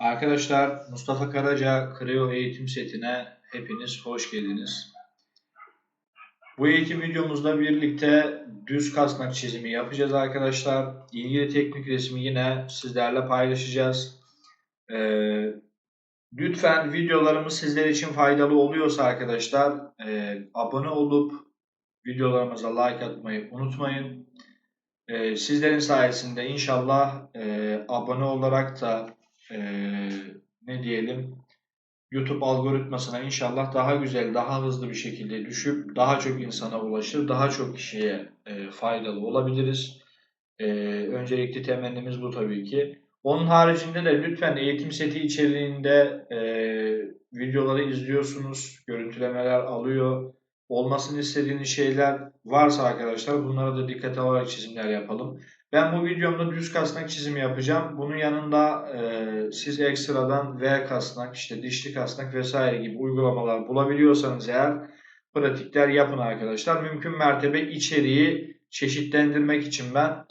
Arkadaşlar Mustafa Karaca Creo eğitim setine hepiniz hoş geldiniz. Bu eğitim videomuzda birlikte düz kasnak çizimi yapacağız arkadaşlar. İlgili teknik resmi yine sizlerle paylaşacağız. Ee, lütfen videolarımız sizler için faydalı oluyorsa arkadaşlar e, abone olup videolarımıza like atmayı unutmayın. Ee, sizlerin sayesinde inşallah e, abone olarak da e, ne diyelim YouTube algoritmasına inşallah daha güzel, daha hızlı bir şekilde düşüp daha çok insana ulaşır, daha çok kişiye e, faydalı olabiliriz. E, öncelikli temennimiz bu tabii ki. Onun haricinde de lütfen eğitim seti içeriğinde e, videoları izliyorsunuz, görüntülemeler alıyor. Olmasını istediğiniz şeyler varsa arkadaşlar bunlara da dikkat alarak çizimler yapalım. Ben bu videomda düz kasnak çizimi yapacağım. Bunun yanında e, siz ekstradan V kasnak, işte dişli kasnak vesaire gibi uygulamalar bulabiliyorsanız eğer pratikler yapın arkadaşlar. Mümkün mertebe içeriği çeşitlendirmek için ben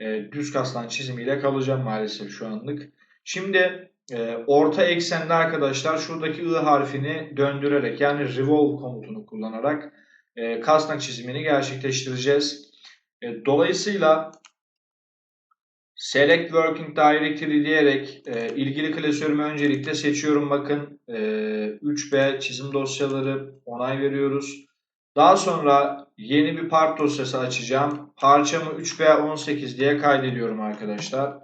e, düz kasnak çizimiyle kalacağım maalesef şu anlık. Şimdi e, orta eksende arkadaşlar şuradaki I harfini döndürerek yani revolve komutunu kullanarak e, kasnak çizimini gerçekleştireceğiz. E, dolayısıyla Select Working Directory diyerek e, ilgili klasörümü öncelikle seçiyorum. Bakın e, 3B çizim dosyaları onay veriyoruz. Daha sonra yeni bir part dosyası açacağım. Parçamı 3B18 diye kaydediyorum arkadaşlar.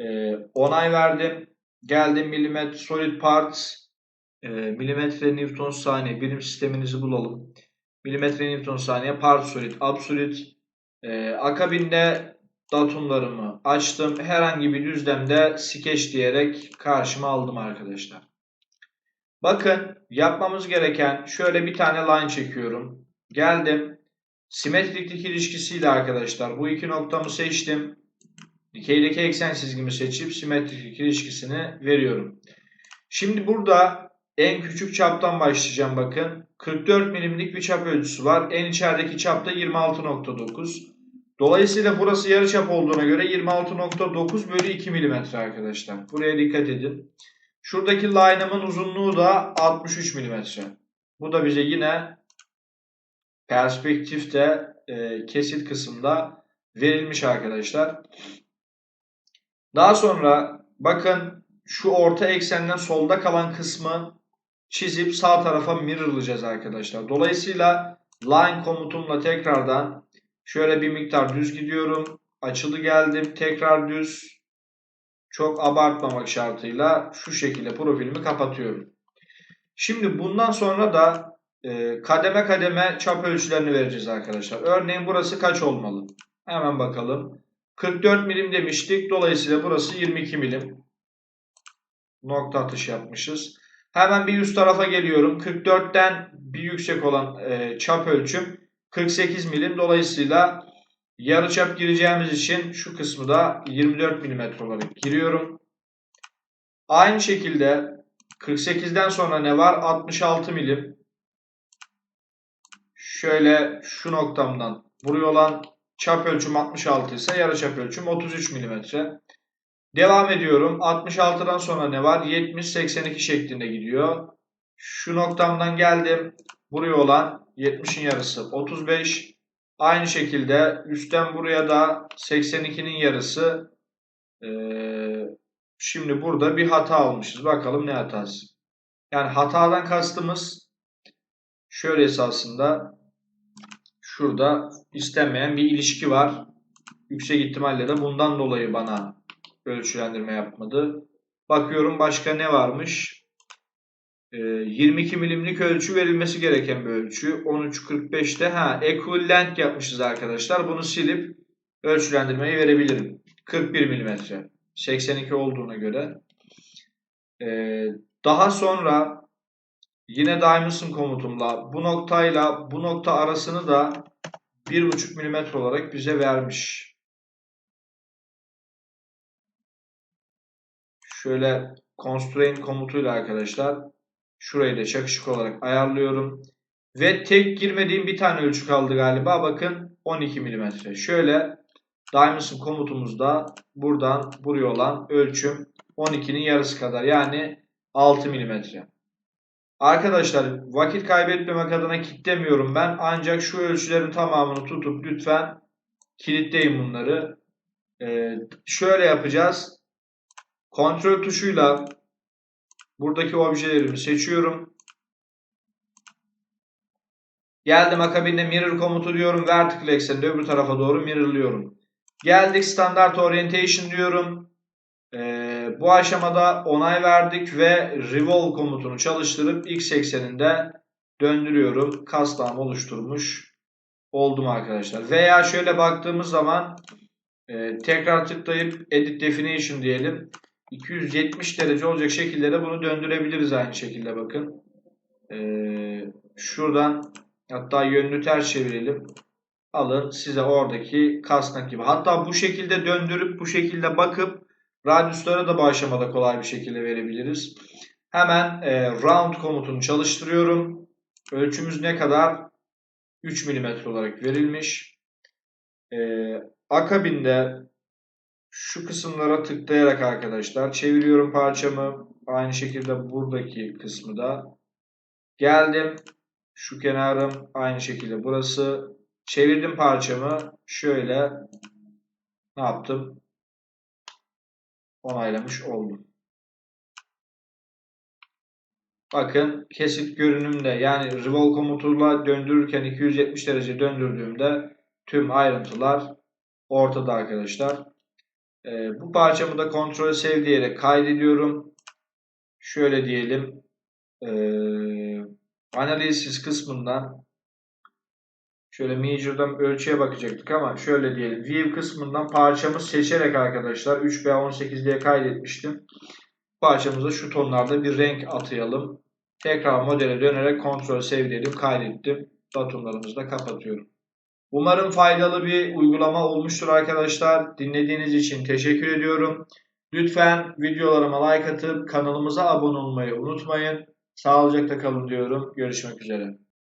E, onay verdim. Geldim milimetre solid parts e, milimetre Newton saniye birim sisteminizi bulalım. Milimetre Newton saniye part solid absolute. E, akabinde datumlarımı açtım. Herhangi bir düzlemde sketch diyerek karşıma aldım arkadaşlar. Bakın yapmamız gereken şöyle bir tane line çekiyorum. Geldim. Simetriklik ilişkisiyle arkadaşlar bu iki noktamı seçtim. Dikeydeki eksen çizgimi seçip simetriklik ilişkisini veriyorum. Şimdi burada en küçük çaptan başlayacağım bakın. 44 milimlik bir çap ölçüsü var. En içerideki çapta 26.9. Dolayısıyla burası yarıçap olduğuna göre 26.9 bölü 2 mm arkadaşlar. Buraya dikkat edin. Şuradaki line'ımın uzunluğu da 63 mm. Bu da bize yine perspektifte e, kesit kısımda verilmiş arkadaşlar. Daha sonra bakın şu orta eksenden solda kalan kısmı çizip sağ tarafa mirrorlayacağız arkadaşlar. Dolayısıyla line komutumla tekrardan Şöyle bir miktar düz gidiyorum. Açılı geldim. Tekrar düz. Çok abartmamak şartıyla şu şekilde profilimi kapatıyorum. Şimdi bundan sonra da e, kademe kademe çap ölçülerini vereceğiz arkadaşlar. Örneğin burası kaç olmalı? Hemen bakalım. 44 milim demiştik. Dolayısıyla burası 22 milim. Nokta atış yapmışız. Hemen bir üst tarafa geliyorum. 44'ten bir yüksek olan e, çap ölçüm 48 milim. Dolayısıyla yarıçap gireceğimiz için şu kısmı da 24 mm olarak giriyorum. Aynı şekilde 48'den sonra ne var? 66 milim. Şöyle şu noktamdan buraya olan çap ölçüm 66 ise yarıçap ölçüm 33 mm. Devam ediyorum. 66'dan sonra ne var? 70-82 şeklinde gidiyor. Şu noktamdan geldim. Buraya olan 70'in yarısı 35. Aynı şekilde üstten buraya da 82'nin yarısı. Ee, şimdi burada bir hata almışız. Bakalım ne hatası. Yani hatadan kastımız şöyle esasında şurada istenmeyen bir ilişki var. Yüksek ihtimalle de bundan dolayı bana ölçülendirme yapmadı. Bakıyorum başka ne varmış? 22 ee, milimlik ölçü verilmesi gereken bir ölçü. 13.45'te ha equivalent yapmışız arkadaşlar. Bunu silip ölçülendirmeyi verebilirim. 41 milimetre. 82 olduğuna göre. Ee, daha sonra yine Dimension komutumla bu noktayla bu nokta arasını da 1.5 milimetre olarak bize vermiş. Şöyle constraint komutuyla arkadaşlar Şurayı da çakışık olarak ayarlıyorum. Ve tek girmediğim bir tane ölçü kaldı galiba. Bakın 12 mm. Şöyle Dimension komutumuzda buradan buraya olan ölçüm 12'nin yarısı kadar yani 6 milimetre. Arkadaşlar vakit kaybetmemek adına kilitlemiyorum ben. Ancak şu ölçülerin tamamını tutup lütfen kilitleyin bunları. Ee, şöyle yapacağız. Kontrol tuşuyla buradaki objelerimi seçiyorum. Geldim akabinde mirror komutu diyorum. Vertical ekseninde öbür tarafa doğru mirrorlıyorum. Geldik standart orientation diyorum. Ee, bu aşamada onay verdik ve revolve komutunu çalıştırıp x ekseninde döndürüyorum. Kastam oluşturmuş oldum arkadaşlar. Veya şöyle baktığımız zaman e, tekrar tıklayıp edit definition diyelim. 270 derece olacak şekilde de bunu döndürebiliriz aynı şekilde bakın. Ee, şuradan hatta yönünü ters çevirelim. Alın size oradaki kasnak gibi. Hatta bu şekilde döndürüp bu şekilde bakıp radyuslara da bu aşamada kolay bir şekilde verebiliriz. Hemen e, round komutunu çalıştırıyorum. Ölçümüz ne kadar? 3 mm olarak verilmiş. E, akabinde şu kısımlara tıklayarak arkadaşlar çeviriyorum parçamı. Aynı şekilde buradaki kısmı da. Geldim. Şu kenarım aynı şekilde burası. Çevirdim parçamı. Şöyle ne yaptım? Onaylamış oldum. Bakın kesit görünümde yani revolve komutuyla döndürürken 270 derece döndürdüğümde tüm ayrıntılar ortada arkadaşlar. Ee, bu parçamı da kontrol sev diyerek kaydediyorum. Şöyle diyelim. Ee, analiz kısmından şöyle measure'dan ölçüye bakacaktık ama şöyle diyelim. View kısmından parçamı seçerek arkadaşlar 3B18 diye kaydetmiştim. Parçamıza şu tonlarda bir renk atayalım. Tekrar modele dönerek kontrol sev diyelim kaydettim. Datumlarımızı da kapatıyorum. Umarım faydalı bir uygulama olmuştur arkadaşlar. Dinlediğiniz için teşekkür ediyorum. Lütfen videolarıma like atıp kanalımıza abone olmayı unutmayın. Sağlıcakla kalın diyorum. Görüşmek üzere.